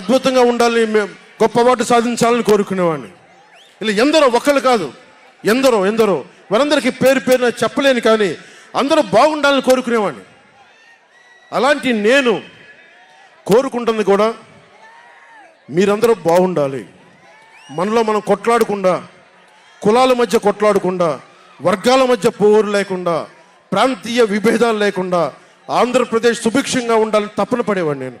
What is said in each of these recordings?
అద్భుతంగా ఉండాలని మేము గొప్పవాటు సాధించాలని కోరుకునేవాడిని. ఇలా ఎందరో ఒకళ్ళు కాదు ఎందరో ఎందరో వారందరికీ పేరు పేరున చెప్పలేను కానీ అందరూ బాగుండాలని కోరుకునేవాడిని. అలాంటి నేను కోరుకుంటుంది కూడా మీరందరూ బాగుండాలి. మనలో మనం కొట్లాడకుండా కులాల మధ్య కొట్లాడకుండా వర్గాల మధ్య పోరు లేకుండా ప్రాంతీయ విభేదాలు లేకుండా ఆంధ్రప్రదేశ్ సుభిక్షంగా ఉండాలని తపన పడేవాడిని నేను.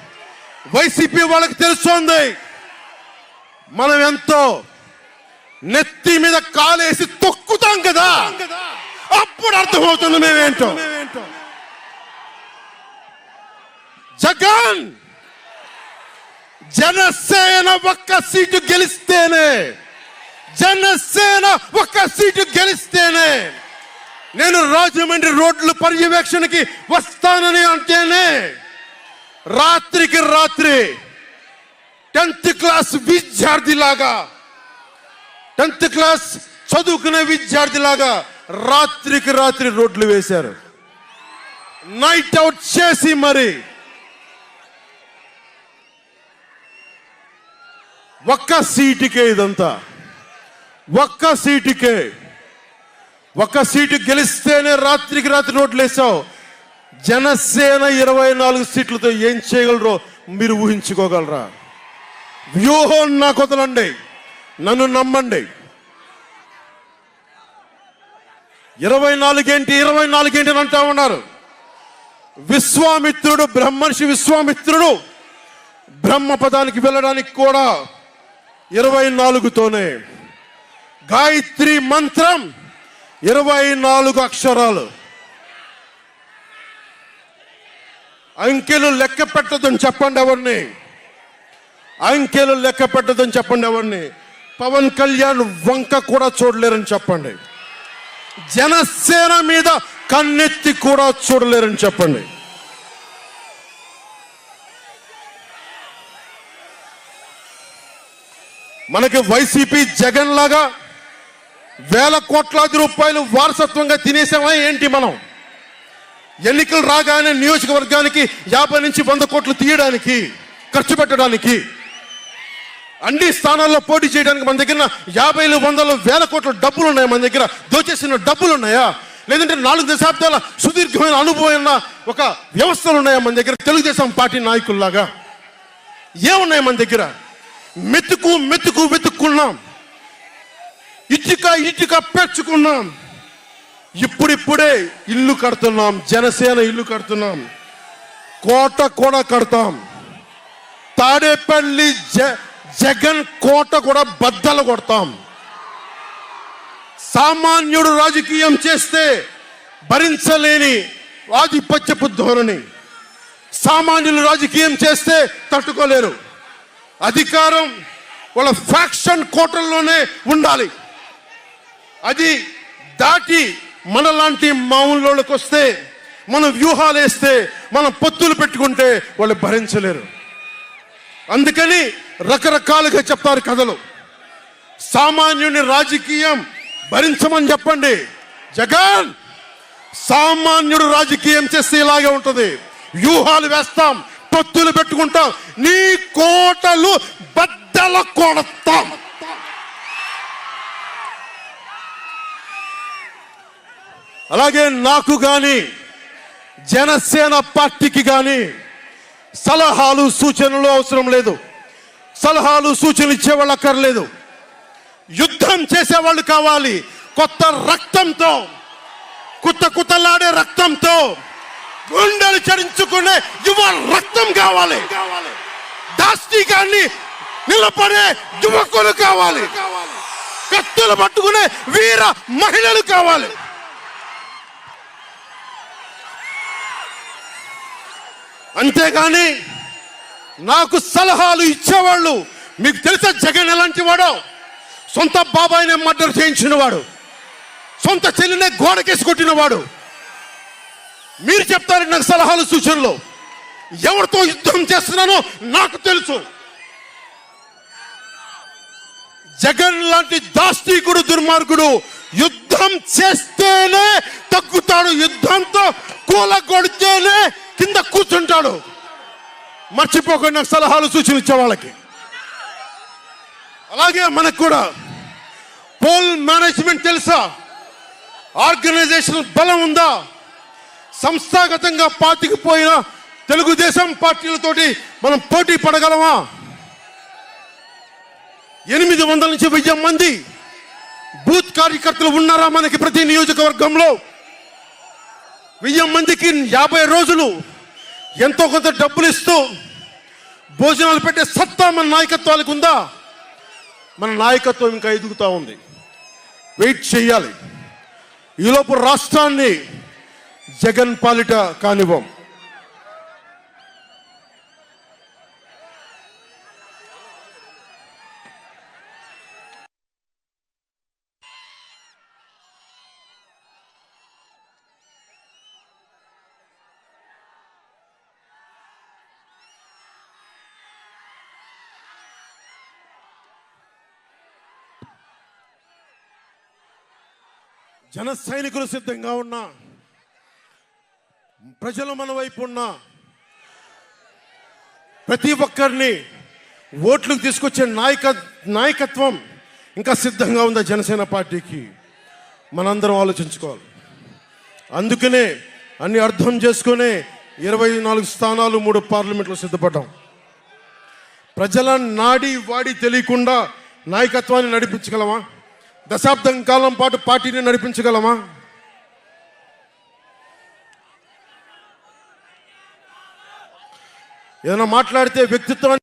వైసీపీ వాళ్ళకి తెలుస్తోంది. మనం ఎంతో నెత్తి మీద కాలేసి తొక్కుతాం కదా. అప్పుడు అర్థమవుతుంది మేమేంటో. జగన్ జనసేన ఒక్క సీటు గెలిస్తేనే జనసేన ఒక్క సీటు గెలిస్తేనే నేను రాజమండ్రి రోడ్ల పర్యవేక్షణకి వస్తానని అంటేనే రాత్రికి రాత్రి టెన్త్ క్లాస్ విద్యార్థిలాగా టెన్త్ క్లాస్ చదువుకునే విద్యార్థిలాగా రాత్రికి రాత్రి రోడ్లు వేశారు. నైట్ అవుట్ చేసి మరి ఒక్క సీటుకే ఇదంతా. ఒక్క సీటుకే. ఒక్క సీటు గెలిస్తేనే రాత్రికి రాత్రి రోడ్లు వేసావు జనసేన ఇరవై నాలుగు సీట్లతో ఏం చేయగలరో మీరు ఊహించుకోగలరా? వ్యూహం నాకు వదలండి. నన్ను నమ్మండి. ఇరవై నాలుగేంటి ఇరవై నాలుగేంటి అని అంటా ఉన్నారు. విశ్వామిత్రుడు బ్రహ్మర్షి విశ్వామిత్రుడు బ్రహ్మ పదానికి వెళ్ళడానికి కూడా ఇరవై నాలుగుతోనే. గాయత్రి మంత్రం ఇరవై నాలుగు అక్షరాలు. అంకెలు లెక్క పెట్టదని చెప్పండి ఎవరిని? అంకెలు లెక్క పెట్టదని చెప్పండి ఎవరిని? పవన్ కళ్యాణ్ వంక కూడా చూడలేరని చెప్పండి. జనసేన మీద కన్నెత్తి కూడా చూడలేరని చెప్పండి. మనకి వైసీపీ జగన్ లాగా వేల కోట్లాది రూపాయలు వారసత్వంగా తినేసామా ఏంటి మనం? ఎన్నికలు రాగానే నియోజకవర్గానికి యాభై నుంచి వంద కోట్లు తీయడానికి ఖర్చు పెట్టడానికి అన్ని స్థానాల్లో పోటీ చేయడానికి మన దగ్గర యాభైలు వందలు వేల కోట్ల డబ్బులు ఉన్నాయి మన దగ్గర. దోచేసిన డబ్బులు ఉన్నాయా లేదంటే నాలుగు దశాబ్దాల సుదీర్ఘమైన అనుభవం ఉన్న ఒక వ్యవస్థలు ఉన్నాయా మన దగ్గర? తెలుగుదేశం పార్టీ నాయకుల్లాగా. ఏమున్నాయి మన దగ్గర? మెతుకు మెతుకు వెతుక్కున్నాం. ఇటుక ఇటుక పెంచుకున్నాం ఇప్పుడిప్పుడే ఇల్లు కడుతున్నాం జనసేన ఇల్లు కడుతున్నాం కోట కూడా కడతాం. తాడేపల్లి జ జగన్ కోట కూడా బద్దలు కొడతాం. సామాన్యుడు రాజకీయం చేస్తే భరించలేని ఆధిపత్యపు ధోరణి. సామాన్యులు రాజకీయం చేస్తే తట్టుకోలేరు. అధికారం వాళ్ళ ఫ్యాక్షన్ కోటల్లోనే ఉండాలి. అది దాటి మనలాంటి మామూలులోకి వస్తే మనం వ్యూహాలు వేస్తే మనం పొత్తులు పెట్టుకుంటే వాళ్ళు భరించలేరు. అందుకని రకరకాలుగా చెప్తారు కథలు. సామాన్యుని రాజకీయం భరించమని చెప్పండి. జగన్ సామాన్యుడు రాజకీయం చేస్తే ఇలాగే ఉంటుంది. వ్యూహాలు వేస్తాం పొత్తులు పెట్టుకుంటాం నీ కోటలు బద్దల కొడతాం. అలాగే నాకు కానీ జనసేన పార్టీకి కానీ సలహాలు సూచనలు అవసరం లేదు. సలహాలు సూచనలు ఇచ్చేవాళ్ళు అక్కర్లేదు. యుద్ధం చేసేవాళ్ళు కావాలి. కొత్త రక్తంతో కుత్త కుత్తలాడే రక్తంతో గుండెలు చరించుకునే యువ రక్తం కావాలి. దాష్టికాన్ని నిలబడే యువకులు కావాలి. కత్తులు పట్టుకునే వీర మహిళలు కావాలి. అంతేగాని నాకు సలహాలు ఇచ్చేవాళ్ళు మీకు తెలుసా జగన్ ఎలాంటి వాడో? సొంత బాబాయినే మర్డర్ చేయించిన వాడు సొంత చెల్లినే గోడకేసి కొట్టినవాడు. మీరు చెప్తారు నాకు సలహాలు సూచనలు. ఎవరితో యుద్ధం చేస్తున్నానో నాకు తెలుసు. జగన్ లాంటి దాష్టీకుడు దుర్మార్గుడు యుద్ధం చేస్తేనే తగ్గుతాడు యుద్ధంతో. కూలగొడితేనే కింద కూర్చుంటాడు. మర్చిపోకుండా సలహాలు సూచనలు ఇచ్చే వాళ్ళకి. అలాగే మనకు కూడా పోల్ మేనేజ్మెంట్ తెలుసా? ఆర్గనైజేషన్ బలం ఉందా? సంస్థాగతంగా పార్టీకి పోయిన తెలుగుదేశం పార్టీలతోటి మనం పోటీ పడగలమా? ఎనిమిది వందల నుంచి వెయ్యి మంది బూత్ కార్యకర్తలు ఉన్నారా మనకి ప్రతి నియోజకవర్గంలో? వెయ్యి మందికి యాభై రోజులు ఎంతో కొంత డబ్బులు ఇస్తూ భోజనాలు పెట్టే సత్తా మన నాయకత్వాలకు ఉందా? మన నాయకత్వం ఇంకా ఎదుగుతూ ఉంది. వెయిట్ చేయాలి. ఈలోపు రాష్ట్రాన్ని జగన్ పాలిట కానివ్వం. జన సైనికులు సిద్ధంగా ఉన్నా ప్రజలు మన వైపు ఉన్నా ప్రతి ఒక్కరిని ఓట్లకు తీసుకొచ్చే నాయక నాయకత్వం ఇంకా సిద్ధంగా ఉందా జనసేన పార్టీకి? మనందరం ఆలోచించుకోవాలి. అందుకనే అన్ని అర్థం చేసుకునే ఇరవై నాలుగు స్థానాలు మూడు పార్లమెంట్లో సిద్ధపడ్డాం. ప్రజల నాడి వాడి తెలియకుండా నాయకత్వాన్ని నడిపించగలమా? దశాబ్దం కాలం పాటు పార్టీని నడిపించగలమా ఏదైనా మాట్లాడితే వ్యక్తిత్వాన్ని